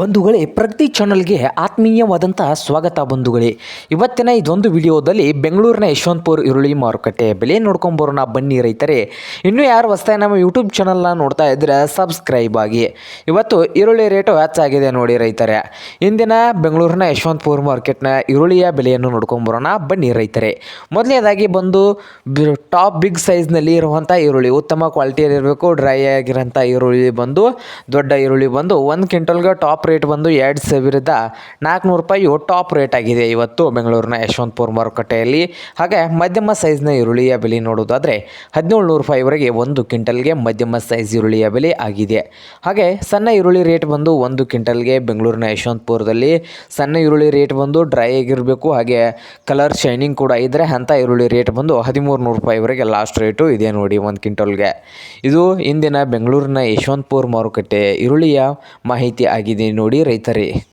ಬಂಧುಗಳೇ, ಪ್ರಗತಿ ಚಾನಲ್ಗೆ ಆತ್ಮೀಯವಾದಂಥ ಸ್ವಾಗತ ಬಂಧುಗಳೇ. ಇವತ್ತಿನ ಇದೊಂದು ವಿಡಿಯೋದಲ್ಲಿ ಬೆಂಗಳೂರಿನ ಯಶವಂತಪುರ ಈರುಳ್ಳಿ ಮಾರುಕಟ್ಟೆ ಬೆಲೆ ನೋಡ್ಕೊಂಬರೋಣ ಬನ್ನಿ ರೈತರೇ. ಇನ್ನೂ ಯಾರು ಹೊಸ್ತಾಯ ನಮ್ಮ ಯೂಟ್ಯೂಬ್ ಚಾನಲ್ನ ನೋಡ್ತಾ ಇದ್ದರೆ ಸಬ್ಸ್ಕ್ರೈಬ್ ಆಗಿ. ಇವತ್ತು ಈರುಳ್ಳಿ ರೇಟು ಹೆಚ್ಚಾಗಿದೆ ನೋಡಿ ರೈತರೇ. ಇಂದಿನ ಬೆಂಗಳೂರಿನ ಯಶವಂತಪುರ ಮಾರ್ಕೆಟ್ನ ಈರುಳ್ಳಿಯ ಬೆಲೆಯನ್ನು ನೋಡ್ಕೊಂಬರೋಣ ಬನ್ನಿ ರೈತರೇ. ಮೊದಲನೇದಾಗಿ ಬಂದು ಟಾಪ್ ಬಿಗ್ ಸೈಜ್ನಲ್ಲಿ ಇರುವಂಥ ಈರುಳ್ಳಿ, ಉತ್ತಮ ಕ್ವಾಲಿಟಿಯಲ್ಲಿರಬೇಕು, ಡ್ರೈ ಆಗಿರೋಂಥ ಈರುಳ್ಳಿ ಬಂದು, ದೊಡ್ಡ ಈರುಳ್ಳಿ ಬಂದು, ಒಂದು ಕ್ವಿಂಟಲ್ಗೆ ಟಾಪ್ ರೇಟ್ ಬಂದು ಎರಡು ಸಾವಿರದ ನಾಲ್ಕುನೂರು ರೂಪಾಯಿ ಟಾಪ್ ರೇಟ್ ಆಗಿದೆ. ಇವತ್ತು ಬೆಂಗಳೂರಿನ ಯಶವಂತಪುರ ಮಾರುಕಟ್ಟೆಯಲ್ಲಿ ಹಾಗೆ ಮಧ್ಯಮ ಸೈಜ್ನ ಈರುಳ್ಳಿಯ ಬೆಲೆ ನೋಡೋದಾದರೆ ಹದಿನೇಳು ನೂರು ರೂಪಾಯಿವರೆಗೆ ಒಂದು ಕ್ವಿಂಟಲ್ಗೆ ಮಧ್ಯಮ ಸೈಜ್ ಈರುಳ್ಳಿಯ ಬೆಲೆ ಆಗಿದೆ. ಹಾಗೆ ಸಣ್ಣ ಈರುಳ್ಳಿ ರೇಟ್ ಬಂದು ಒಂದು ಕ್ವಿಂಟಲ್ಗೆ ಬೆಂಗಳೂರಿನ ಯಶವಂತಪುರದಲ್ಲಿ ಸಣ್ಣ ಈರುಳ್ಳಿ ರೇಟ್ ಬಂದು ಡ್ರೈ ಆಗಿರಬೇಕು. ಹಾಗೆ ಕಲರ್ ಶೈನಿಂಗ್ ಕೂಡ ಇದ್ದರೆ ಅಂಥ ಈರುಳ್ಳಿ ರೇಟ್ ಬಂದು ಹದಿಮೂರು ನೂರು ರೂಪಾಯಿವರೆಗೆ ಲಾಸ್ಟ್ ರೇಟು ಇದೆ ನೋಡಿ ಒಂದು ಕ್ವಿಂಟಲ್ಗೆ. ಇದು ಇಂದಿನ ಬೆಂಗಳೂರಿನ ಯಶವಂತಪುರ ಮಾರುಕಟ್ಟೆ ಈರುಳ್ಳಿಯ ಮಾಹಿತಿ ಆಗಿದೆ ನೋಡಿ ರೈತರೇ.